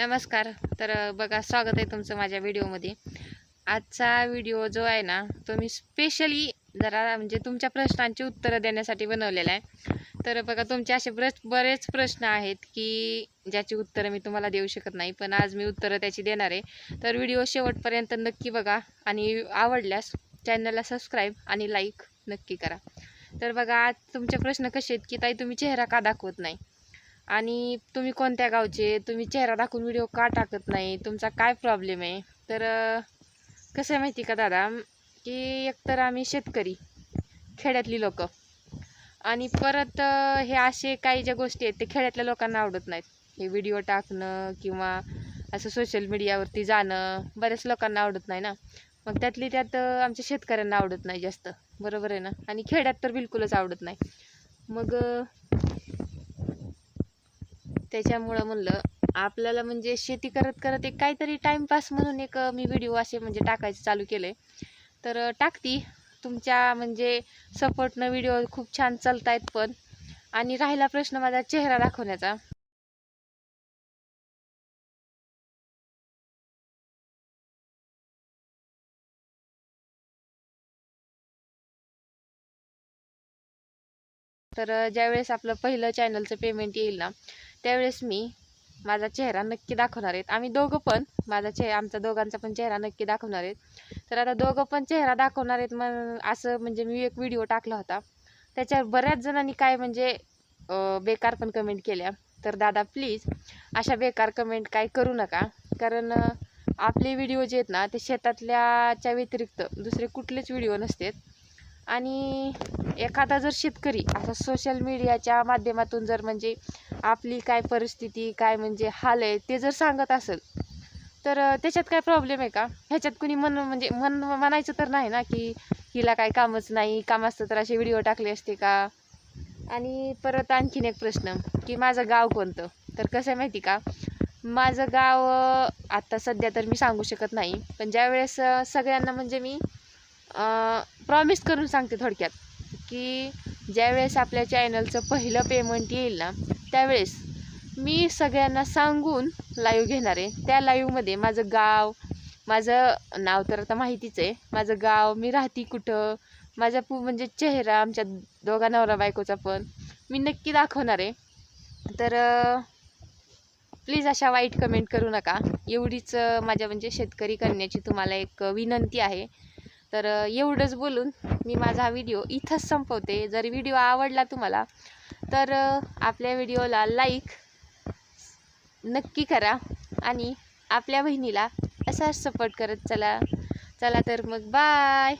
नमस्कार. तर बघा स्वागत आहे तुमचं माझ्या व्हिडिओमध्ये. आजचा व्हिडिओ जो आहे ना तो मी स्पेशली जरा म्हणजे तुमच्या प्रश्नांची उत्तरं देण्यासाठी बनवलेला आहे. तर बघा तुमचे असे बरेच बरेच प्रश्न आहेत की ज्याची उत्तरं मी तुम्हाला देऊ शकत नाही पण आज मी उत्तरं त्याची देणार आहे. तर व्हिडिओ शेवटपर्यंत नक्की बघा आणि आवडल्यास चॅनलला सबस्क्राईब आणि लाईक नक्की करा. तर बघा आज तुमचे प्रश्न कसे आहेत की ताई तुम्ही चेहरा का दाखवत नाही? आणि तुम्ही कोणत्या गावचे? तुम्ही चेहरा दाखवून व्हिडिओ का टाकत नाही? तुमचा काय प्रॉब्लेम आहे? तर कसं आहे माहिती का दादा? की एकतर आम्ही शेतकरी खेड्यातली लोक. आणि परत हे असे काही ज्या गोष्टी आहेत ते खेड्यातल्या लोकांना आवडत नाहीत. हे व्हिडिओ टाकणं किंवा असं सोशल मीडियावरती जाणं बऱ्याच लोकांना आवडत नाही ना. मग त्यातली त्यात आमच्या शेतकऱ्यांना आवडत नाही जास्त. बरोबर आहे ना? आणि खेड्यात तर बिलकुलच आवडत नाही. मग त्याच्यामुळं म्हणलं आपल्याला म्हणजे शेती करत करत एक काहीतरी टाईमपास म्हणून एक मी व्हिडिओ असे म्हणजे टाकायचं चालू केलं आहे तर टाकती. तुमच्या म्हणजे सपोर्टनं व्हिडिओ खूप छान चालतायत पण. आणि राहिला प्रश्न माझा चेहरा दाखवण्याचा. तर ज्यावेळेस आपलं पहिलं चॅनलचं पेमेंट येईल ना त्यावेळेस मी माझा चेहरा नक्की दाखवणार आहेत आम्ही दोघं पण माझा चेहरा आमचा दोघांचा पण चेहरा नक्की दाखवणार आहेत तर आता दोघं पण चेहरा दाखवणार आहेत मग असं म्हणजे मी एक व्हिडिओ टाकला होता. त्याच्यावर बऱ्याच जणांनी काय म्हणजे बेकार पण कमेंट केल्या. तर दादा प्लीज अशा बेकार कमेंट काय करू नका. कारण आपले व्हिडिओ जे आहेत ना ते शेतातल्याच्या व्यतिरिक्त दुसरे कुठलेच व्हिडिओ नसतात. आणि एखादा जर शेतकरी असा सोशल मीडियाच्या माध्यमातून जर म्हणजे आपली काय परिस्थिती काय म्हणजे हाल आहे ते जर सांगत असेल तर त्याच्यात काय प्रॉब्लेम आहे का? ह्याच्यात कुणी मन म्हणजे मन म्हणायचं तर नाही ना की हिला काय कामच नाही काम असतं तर असे व्हिडिओ टाकले असते का? आणि परत आणखीन एक प्रश्न की माझं गाव कोणतं? तर कसं आहे माहिती का? माझं गाव आत्ता सध्या तर मी सांगू शकत नाही पण ज्यावेळेस सगळ्यांना म्हणजे मी प्रॉमिस करून सांगते थोडक्यात की ज्यावेळेस आपल्या चॅनलचं पहिलं पेमेंट येईल ना त्यावेळेस मी सगळ्यांना सांगून लाईव्ह घेणार आहे. त्या लाईव्हमध्ये माझं गाव माझं नाव तर आता माहितीच आहे. माझं गाव मी राहती कुठं? माझा पू म्हणजे चेहरा आमच्या दोघा नवरा बायकोचा पण मी नक्की दाखवणार आहे. तर प्लीज अशा वाईट कमेंट करू नका. एवढीच माझ्या म्हणजे शेतकरी करण्याची तुम्हाला एक विनंती आहे. तर एवढंच बोलून मी माझा हा व्हिडिओ इथंच संपवते. जर व्हिडिओ आवडला तुम्हाला तर आपल्या व्हिडिओला लाईक नक्की करा आणि आपल्या बहिणीला असाच सपोर्ट करत चला. चला तर मग बाय